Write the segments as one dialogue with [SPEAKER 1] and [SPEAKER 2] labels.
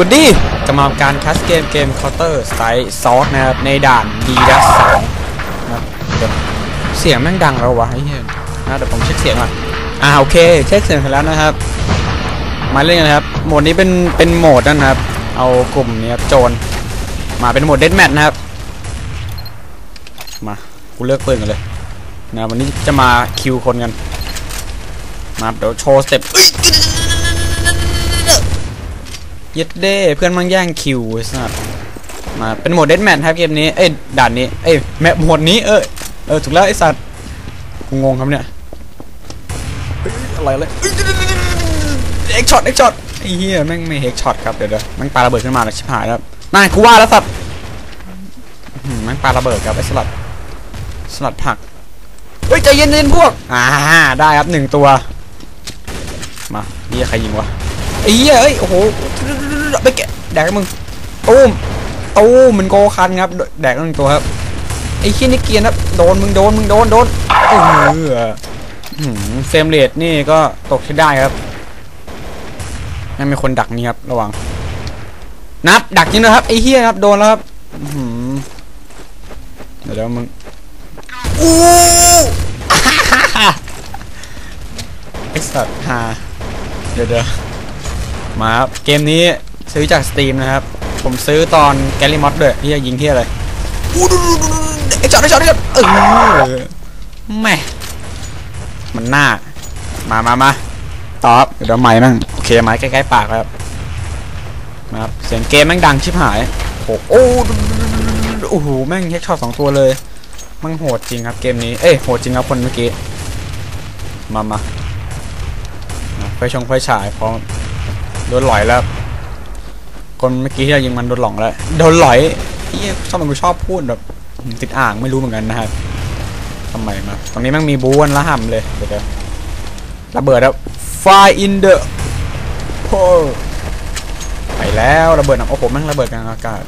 [SPEAKER 1] วัสดีจะมาทำการคัสเกมเกม Counter Strike Source นะครับในด่านดีดัสสองนะครับเสียงแม่งดังแล้ววะไอ้เหี้ยนะเดี๋ยวผมเช็คเสียงก่อนอ่าโอเคเช็คเสียงเสร็จแล้วนะครับ มาเล่นกันครับโหมดนี้เป็นเป็นโหมดนั่นนะครับ เอากลุ่มนี้ครับโจรมาเป็นโหมดเด a แมทนะครับมากูเลือกปืนกันเลยนะวันนี้จะมาคิวคนกันมาเดี๋ยวโชว์สเต็ปเอ้ ยเย็ดเด้เพื่อนมันแย่งคิวไอ้สัสมาเป็นโหมดเดดแมทครับเกมนี้เอ้ยด่านนี้เอ้ยแมปโหมดนี้เออเออถูกแล้วไอสัตว์กูงงครับเนี่ยอะไรเลยเอ็กช็อตเอ็กช็อตไอ้เหี้ยแม่งไม่เอ็กช็อตครับเดี๋ยวเดี๋ยวแม่งปาระเบิดขึ้นมาแล้วชิบหายแล้วนั่นกูว่าแล้วสัตว์แม่งปาระเบิดครับไอ้สลัดสลัดผักเฮ้ยใจเย็นเย็นพวกอ่าได้ครับหนึ่งตัวมาเหี้ยใครยิงวะ ไอ้เหี้ยเอ้ยโอ้โหไปแกะแดกมึงตูมตูมมันโกคันครับ แดกหนึ่งตัวครับไอ้ขี้นี่เกียนครับโดนมึงโดนมึงโดนโดนเออหืมเฟรมเรทนี่ก็ตกใช้ได้ครับนั่นมีคนดักนี่ครับระวังนับดักจริงนะครับไอ้เหี้ยครับโดนแล้วครับเดี๋ยวเดี๋ยวมึงอู้ไอ้สัตว์ฮาเดี๋ยวเดี๋ยว มาครับ เกมนี้ซื้อจากสตรีมนะครับ ผมซื้อตอนแกลลี่มอดด้วยที่จะยิงที่อะไรอู้ดูดูดูไอ้จอดไอ้จอดไอ้จอดเออแม่มันหน้า มามามาตอบเดี๋ยวไม้มั่งโอเคไม้ใกล้ๆปากแล้วครับมาครับเสียงเกมแม่งดังชิบหายโอ้โหโอ้โหแม่งเฮดช็อตสองตัวเลยมันโหดจริงครับเกมนี้เอ้ยโหดจริงครับคนเมื่อกี้มามามาไฟชงไฟฉายพร้อม โดนหลอยแล้ว คนเมื่อกี้ที่เรายิงมันโดนหลงแล้ว โดนหลอยที่ชอบมันกูชอบพูดแบบติดอ่างไม่รู้เหมือนกันนะครับทำไมมาตรงนี้มันมีบูวันละห่ำเลย เดี๋ยวระเบิดแล้ว fire in the hole ไปแล้วระเบิดนะโอ้โหแม่งระเบิดกลางอากาศ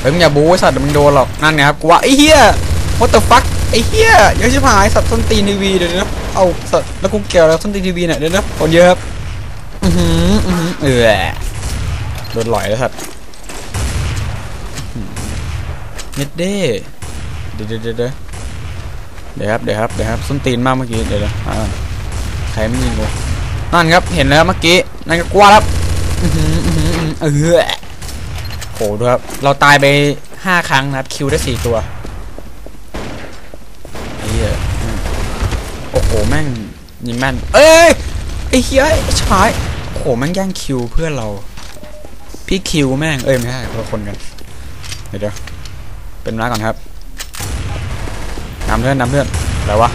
[SPEAKER 1] เฮ้ยมึงอย่าบูไอสัตว์มึงโดนหรอกนั่นไงครับกูว่าไอ้เหี้ย what the fuck ไอ้เหี้ยเดี๋ยวชิบหายสัตว์ส้นตีนทีวีเดี๋ยวนะ เอาสัตว์แล้วกูเกี่ยวแล้วส้นตีนทีวีเนี่ยเดี๋ยวนะคนเยอะครับอือหืออือหือเออโดนหลอยแล้วสัตว์อื้อหือเน็ดเด้เดี๋ยวเดี๋ยวเดี๋ยวเดี๋ยวครับเดี๋ยวครับเดี๋ยวครับส้นตีนมากเมื่อกี้เดี๋ยวเดี๋ยวอ่าใครไม่ยิงกูนั่นครับเห็นแล้วเมื่อกี้นั่นก็กลัวครับอือหืออือหืออือหือเออโหดูครับเราตายไปห้าครั้งนะครับคิวได้สี่ตัว ไอ้เหี้ยอืม โอ้โหแม่งยิงแม่น เอ้ยไอ้เหี้ยไอ้ชายโอ้โหแม่งแย่งคิวเพื่อนเรา พี่คิวแม่งเอ้ยไม่ใช่คนละคนกัน เดี๋ยวเดี๋ยวเป็นร้าก่อนครับนำเพื่อนนำเพื่อนอะไรวะ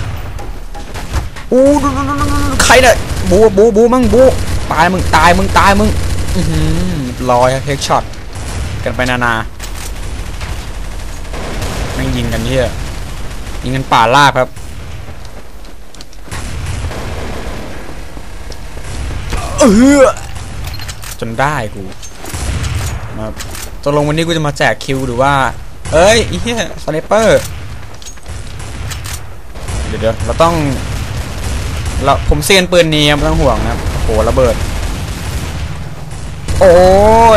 [SPEAKER 1] อู้ดูดูดูดูดูใครเนี่ยบูบูบูมึงบูตายมึงตายมึงตายมึงอือหือลอยเฮกช็อตกันไปนานาแม่งยิงกันเหี้ยยิงกันป่าลาบครับ เออจนได้กูมาตกลงวันนี้กูจะมาแจกคิวหรือว่า เอ้ยอ้เหี้ยสไนเปอร์เดี๋ยวเดี๋ยวเราต้องเราผมเซียนปืนนี้ไม่ต้องห่วงนะครับโอ้โหระเบิด โอ้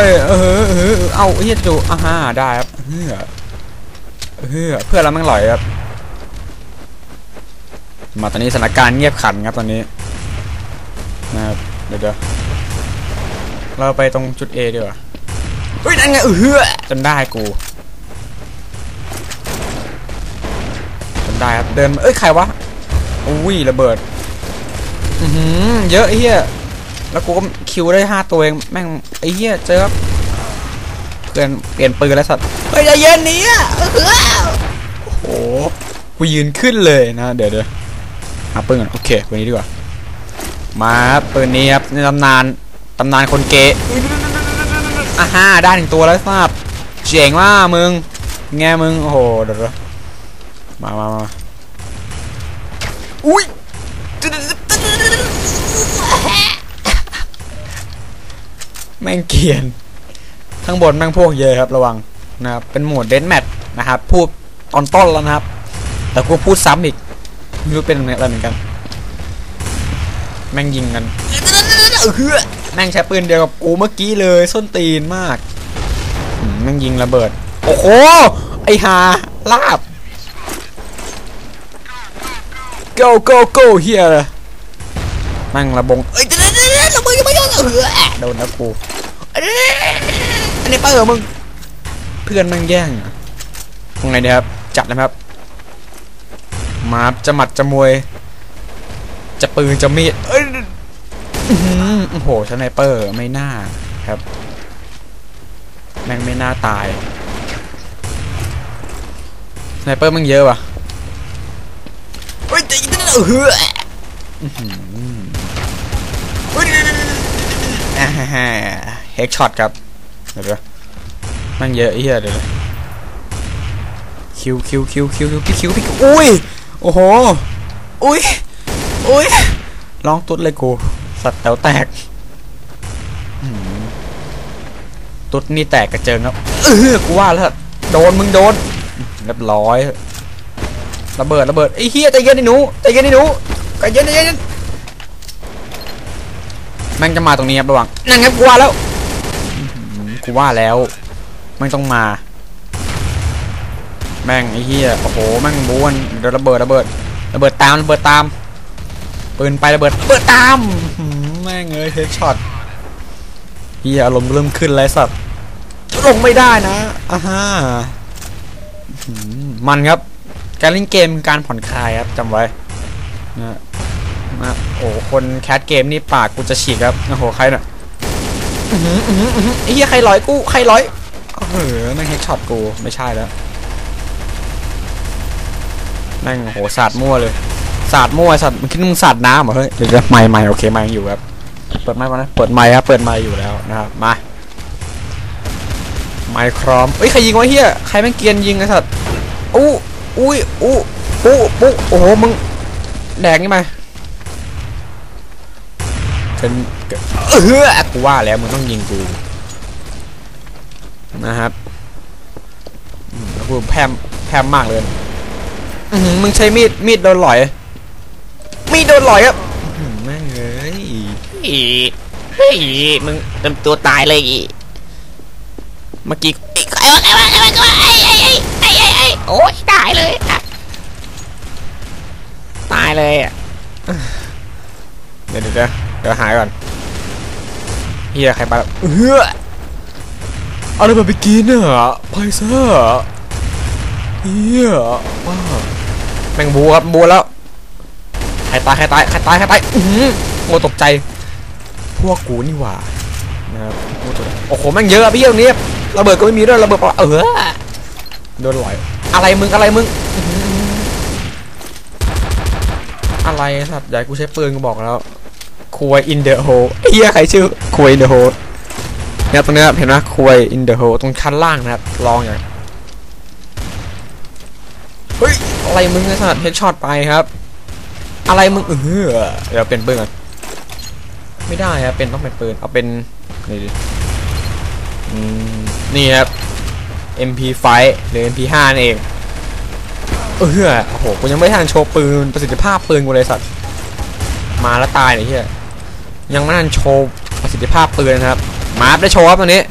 [SPEAKER 1] ยเออเออเอาเหี้ยจูอ่าฮะได้ครับเฮ้อเฮ้อเพื่อนเราแม่งหลอยครับ มาตอนนี้สถานการณ์เงียบขันครับตอนนี้นะครับ เดี๋ยวเดี๋ยวเราไปตรงจุด A ดีกว่าเฮ้ยนั่นไงเออจนได้กูจนได้ครับเดินมาเอ้ยใครวะอุ้ยระเบิดอือหือเยอะไอ้เหี้ยแล้วกูก็คิวได้ห้าตัวเองแม่งไอ้เหี้ยเจอครับเพื่อนเปลี่ยนปืนแล้วสัตว์เฮ้ยใจเย็นนี้อะเออโอ้โหกูยืนขึ้นเลยนะ เดี๋ยวเดี๋ยวหาปืนก่อนโอเคปืนนี้ดีกว่า มาครับปืนนี้ครับในตำนานตำนานคนเกย์อ่าฮ่าได้หนึ่งตัวแล้วทราบเจ๋งมามึงแงมึงโอ้โหเดี๋ยวมามามาอุ้ยแม่งเกียนข้างบนแม่งพวกเยอะครับระวังนะครับเป็นโหมดเดนแมทนะครับพูดตอนต้นแล้วนะครับ แต่กูพูดซ้ำอีกไม่รู้เป็นอะไรเหมือนกัน แม่งยิงกันแม่งใช้ปืนเดียวกับกูเมื่อกี้เลยส้นตีนมากแม่งยิงระเบิด โอ้โหไอหาลาบ go go go เฮียเลยแม่งระบงเอ้ยเดี๋ยวเดี๋ยวเดี๋ยวระเบิดยังไม่โดนเออโดนนะกูอันนี้อันนี้เปิดมึงเพื่อนแม่งแย่งทำไงดีครับ จัดนะครับมาจะหมัดจะมวย จะปืนจะมีดเอ้ยอื้อหือโอ้โหสไนเปอร์ไม่น่าครับ แม่งไม่น่าตายสไนเปอร์ม่งเยอะว่ะเฮ้ยตีนั่นเอออื้อหือเฮ้ยอ่าฮ่าเฮกช็อตครับเดี๋ยวม่งเยอะเหี้ยเดี๋ยวเดี๋ยคิวคิวคิวคิวคิวพี่คิวพี่คิวอุ้ย โอ้โห อุ้ย อุ้ยร้องตุ๊ดเลยกู สัตว์แต๋วแตกอื้อหือตุ๊ดนี่แตกกระเจิงครับเออกูว่าแล้ว โดนมึงโดน เรียบร้อย ระเบิดระเบิดไอ้เฮียใจเย็นไอ้หนูใจเย็นไอ้หนูใจเย็นใจเย็นแม่งจะมาตรงนี้ครับระวังนั่งครับกูว่าแล้วอื้อหือกูว่าแล้วแม่งต้องมา แม่งไอ้เฮียโอ้โหแม่งบ้วนเดี๋ยวระเบิดระเบิดระเบิดตามระเบิดตาม ปืนไประเบิดเบิดตามแม่งเอ้ยเฮดช็อตเฮียอารมณ์เริ่มขึ้นแล้วสัตว์ลงไม่ได้นะอ่าฮะมันครับ การเล่นเกมการผ่อนคลายครับจำไว้นะนะโอ้คนแคสเกมนี่ปากกูจะฉีกครับโอ้โหใครน่ะเหี้ยใครร้อยกูใครร้อยเออแม่งเฮดช็อตกูไม่ใช่แล้วแม่งโอ้โหสาดมั่วเลย สาดมั่วสัตว์มึงคิดว่ามึงสาดน้ำเหรอเฮ้ยเดี๋ยวจะไม่ไม่โอเคไม่อยู่ครับเปิดไมค์มานะเปิดไมค์ครับเปิดไมค์อยู่แล้วนะครับมาไมค์ครอมเอ้ยใครยิงวะเฮียใครแม่งเกียนยิงไอ้สัตว์อู้อุ้ยอู้ปุ๊ปุ๊โอ้โหมึงแดงนี่มาเป็นเออกูว่าแล้วมึงต้องยิงกูนะครับอืมแล้วกูแพมแพมมากเลยอือมึงใช้มีดมีดโดนหลอย มีดโดนหลอยครับอื้อหือแม่งเอ้ย
[SPEAKER 2] อีเฮ้ยมึงเต็มตัวตายเลยอี
[SPEAKER 1] เมื่อกี้
[SPEAKER 2] ไอ้ใครวะใครวะใครวะไอ้ไอ้ไอ้ไอ้ไอ้ไอ้โอ้ยตายเลยอะตายเลยอะ
[SPEAKER 1] เดี๋ยวเดี๋ยวเดี๋ยวเดี๋ยวหายก่อนเฮียใครไปแล้วเอออะไรแบบไปกินอะไพเซอร์เฮียว้าแมงบูครับบูแล้วใค รตายใครตายใครตายใครตายอื้อโง่ตกใจ พวกกูนี่หว่านะครับโอ้โหแม่งเยอะพี่ตรงนี้ระเบิดก็ไม่มีด้วยระเบิดเออโดนลอยอะไรมึงอะไรมึงอะไรสัตว์ใหญ่กูใช้ปืนกูบอกแล้วควย in the hole เฮียใครชื่อควย in the hole เนี่ยตรงนี้เห็นไหมควย in the hole ตรงชั้นล่างนะครับลองอย่างเฮ้ยอะไรมึงไอ้สัตว์เฮดช็อตไปครับ อะไรมึงเออเดี๋ยวเป็นปืนก่อนไม่ได้ครับเป็นต้องเป็นปืนเอาเป็นนี่นี่ครับ MP5 หรือ MP5 นั่นเองเออโอ้โหกูยังไม่ทันโชว์ปืนประสิทธิภาพปืนกูเลยสัตว์มาแล้วตายเนี่ยเฮียยังไม่ทันโชว์ประสิทธิภาพปืนนะครับมาได้โชว์ครับตอนนี้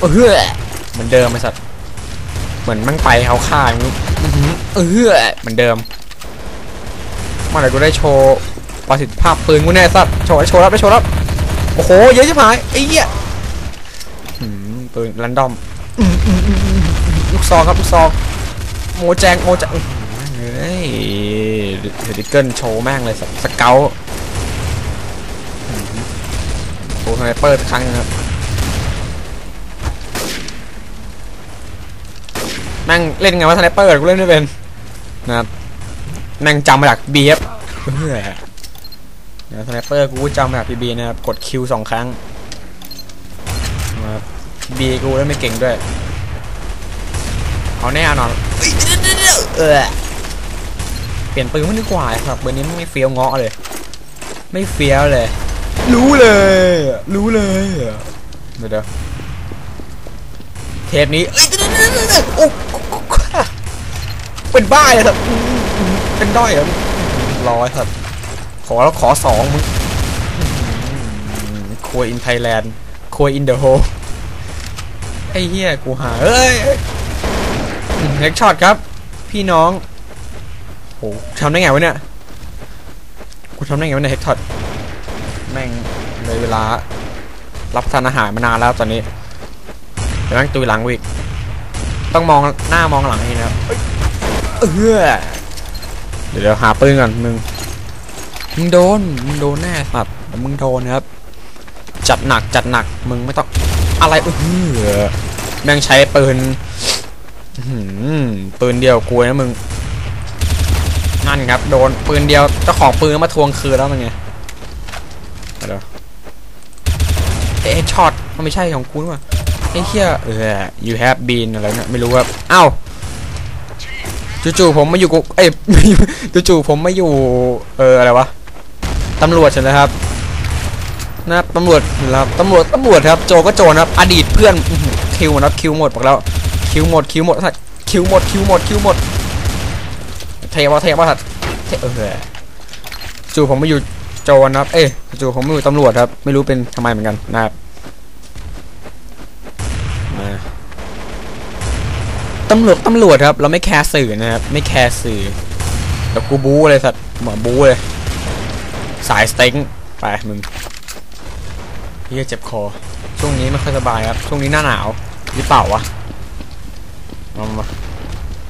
[SPEAKER 1] เออเหมือนเดิมไอ้สัตว์เหมือนมั่งไปเขาฆ่าอย่างนี้เออเหมือนเดิม มื่อไหร่กูได้โชว์ประสิทธิภาพปืนกูแน่สัตว์โชว์ได้โชว์แล้วได้โชว์แล้วโอ้โหเยอะชิบหายไอ้เหี้ยปืนรันดอมลูกซองครับลูกซองโมแจงโมแจงอื้อหือเฮ้ยเดดิเกิลโชว์แม่งเลยสัตว์สเกลโอ้สไนเปอร์ครั้งนึงครับแม่งเล่นไงวะสไนเปอร์กูเล่นไม่เป็นนะครับ แม่งจำมาจากบีเฮ้ยเดี๋ยวสไนเปอร์กูจำมาจากพีบีนะครับกดคิวสองครั้งนะครับบีกูเล่นไม่เก่งด้วย เอาแน่นอนเออเปลี่ยนปืนไม่ดีกว่าครับเบอร์นี้ไม่เฟี้ยวเงาะเลย ไม่เฟี้ยวเลย รู้เลย รู้เลยเดี๋ยวเทปนี้เป็นบ้าเลยครับ เป็นด้อยเหรอร้อยครับขอแล้วขอสองมึงครัวอินไทยแลนด์ครัวอินเดอะโฮไอ้เหี้ยกูหาเอ้ยเล็กช็อตครับ พี่น้องโหทำได้ไงวะเนี่ยกูทำได้ไงวะเนี่ยเฮกช็อตแม่งเลยเวลา รับทานอาหารมานานแล้วตอนนี้เดี๋ยวแม่งตุยหลังกูอีกต้องมองหน้ามองหลังนี่นะครับเอ้ยเออ เดี๋ยวหาปืนก่อนมึงมึงโดนมึงโดนแน่สัตว์มึงโดนนะครับ จัดหนักจัดหนักมึงไม่ต้องอะไรเออแม่งใช้ปืนปืนเดียวกูนะมึงนั่นครับ โดนปืนเดียวเจ้าของปืนมาทวงคืนแล้วมันไงเดี๋ยวเอช็อตมันไม่ใช่ของกูนี่ว่าไอ้เหี้ยเออ you have been อะไรเนี่ยไม่รู้ครับเอ้า จู่ๆผมมาอยู่กูเอ้ยจู่ๆผมมาอยู่ เอออะไรวะตำรวจใช่ไหมครับนะครับตำรวจนะครับตำรวจตำรวจครับโจก็โจนะครับ อดีตเพื่อนคิวหมดครับคิวหมดบอกแล้วคิวหมดคิวหมดสัตคิวหมดคิวหมดคิวหมดเทวะเทวะสัตเทเออจู่ผมมาอยู่โจนะครับเอ้ยจู่ผมมาอยู่ตำรวจครับ ไม่รู้เป็นทำไมเหมือนกันนะครับมา ตำรวจตำรวจครับ เราไม่แคร์สื่อนะครับ ไม่แคร์สื่อเดี๋ยวกูบู๊เลยสัตว์หมอบู๊เลย สายสเต็งไปมึงเฮียเจ็บคอ ช่วงนี้ไม่ค่อยสบายครับ ช่วงนี้หน้าหนาวหรือเปล่าวะมามา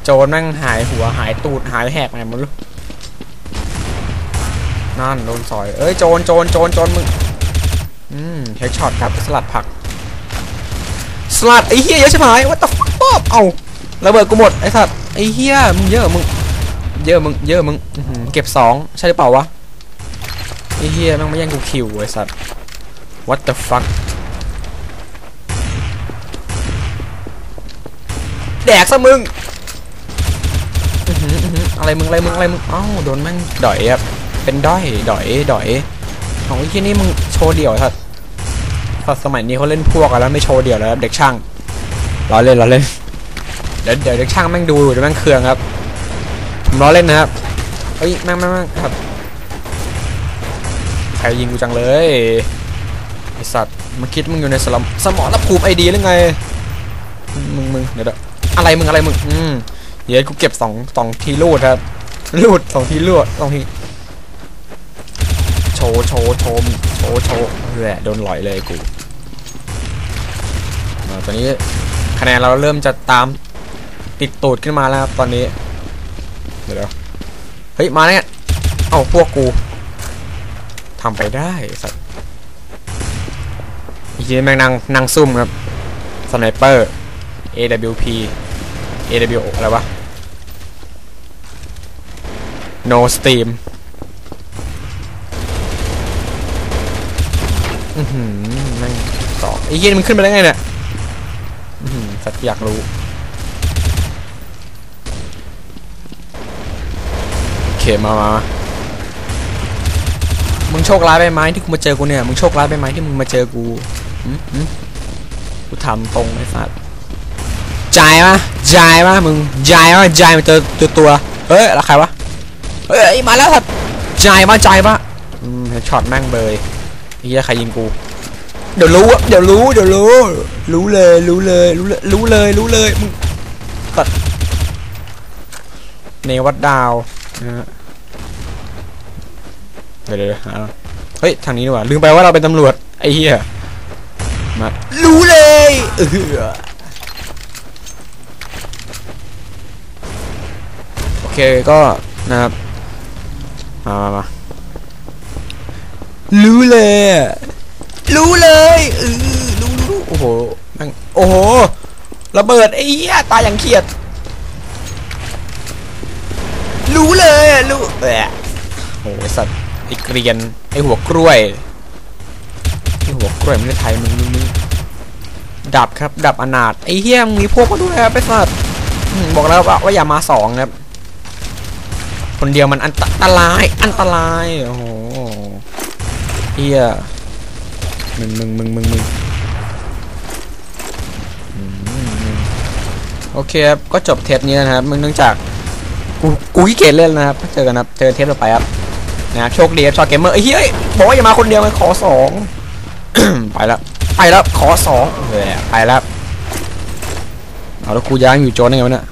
[SPEAKER 1] โจรแม่งหายหัวหายตูดหายแหกไปไหนหมดลูกนั่นโดนซอย เอ้ยโจรโจรโจรโจรมึง อืมเฮดช็อตครับสลัดผัก สลัดไอ้เฮียเยอะใช่ไหมวัตถุป๊อบเอา ระเบิดกูหมดไอ้สัตว์ไอ้เฮียมึงเยอะมึงเยอะมึงเยอะมึงเก็บสองใช่หรือเปล่าวะไอ้เฮียม่งไม่แย่งกูคิวไอ้สัตว์ what the fuck แดกซะมึงอะไรมึงอะไรมึงอะไรมึงเอ้าโดนแม่งดอยครับเป็นด้อยดอยดอยของไอ้ที่นี่มึงโชว์เดี่ยวสัตว์สัตว์สมัยนี้เขาเล่นพวกกันแล้วไม่โชว์เดี่ยวแล้วเด็กช่างล้อเล่นล้อเล่น เดี๋ยวเดี๋ยวเด็กช่างแม่งดูเดี๋ยวแม่งเคืองครับผมล้อเล่นนะครับเอ้ยแม่งแม่งแม่งครับใครยิงกูจังเลยไอสัตว์มาคิดมึงอยู่ในสลมสมองรับภูมิไอดีหรือไงมึงมึงเดี๋ยวอะไรมึงอะไรมึงอืมเดี๋ยวกูเก็บสองสองทีลูดครับลูดสองทีลูดสองทีโชว์โชว์โชว์โชว์โชว์แหละโดนหลอยเลยกูตอนนี้คะแนนเราเริ่มจะตาม ติดตูดขึ้นมาแล้วครับตอนนี้เดี๋ยวเดี๋ยวเฮ้ย มาเนี่ยเอ้าพวกกูทำไปได้สัตว์อีกทีแม่งนั่งนั่งซุ่มครับสไนเปอร์ AWP AW อะไรวะ No Steam อือหือแม่งต่อไอ้เหี้ยมันขึ้นไปได้ไงเนี่ย อือหือสัตว์อยากรู้ โอเค มามามามึงโชคร้ายไปไหมที่กูมาเจอกูเนี่ย มึงโชคร้ายไปไหมที่มึงมาเจอกูหืมหืมกูทำตรงไอ้สัตว์จ่ายปะจ่ายปะมึงจ่ายปะจ่ายมาเจอตัวตัวเฮ้ยแล้วใครวะ เฮ้ย มาแล้วครับจ่ายปะจ่ายปะอืมช็อตแม่งเบยไอ้เหี้ยใครยิงกู เดี๋ยวรู้เดี๋ยวรู้ เดี๋ยวรู้ รู้เลย รู้เลย รู้เลย รู้เลย รู้เลย มึงตัดเนวัดดาวนะฮะ เดี๋ยวเดี๋ยวเดี๋ยวหาเฮ้ยทางนี้ดีกว่าลืมไปว่าเราเป็นตำรวจไอ้เหี้ยมารู้เลยเออโอเคก็นะครับมามามารู้เลย รู้เลยเออรู้รู้โอ้โหแม่งโอ้โหระเบิดไอ้เหี้ยตายอย่างเขียด รู้เลยรู้แหละโอ้โอ้สัตว์ ไอ้เกรียน ไอ้หัวกล้วยไอ้หัวกล้วยไม่ได้ไทยมึงมึงมึงดับครับ ดับอนาถไอ้เหี้ยมึงมีพวกมาด้วยครับไอ้สัตว์บอกแล้วว่าว่าอย่ามาสองครับ คนเดียวมันอันตราย อันตราย โอ้โหเฮียมึงมึงมึงมึงมึงอืมมึงโอเคครับ ก็จบเทปนี้นะครับมึงเนื่องจาก กูกูขี้เกียจเล่นนะครับเจอกันครับ เจอเทปต่อไปครับ นะโชคดีครับชอตเกมเมอร์ไอ้เฮ้ยบอกว่าอย่ามาคนเดียวมันขอสองไปแล้วไปแล้วขอสองเฮ้ยไปแล้วเอาแล้วกูย้างอยู่โจนได้ไงวะเนี่ย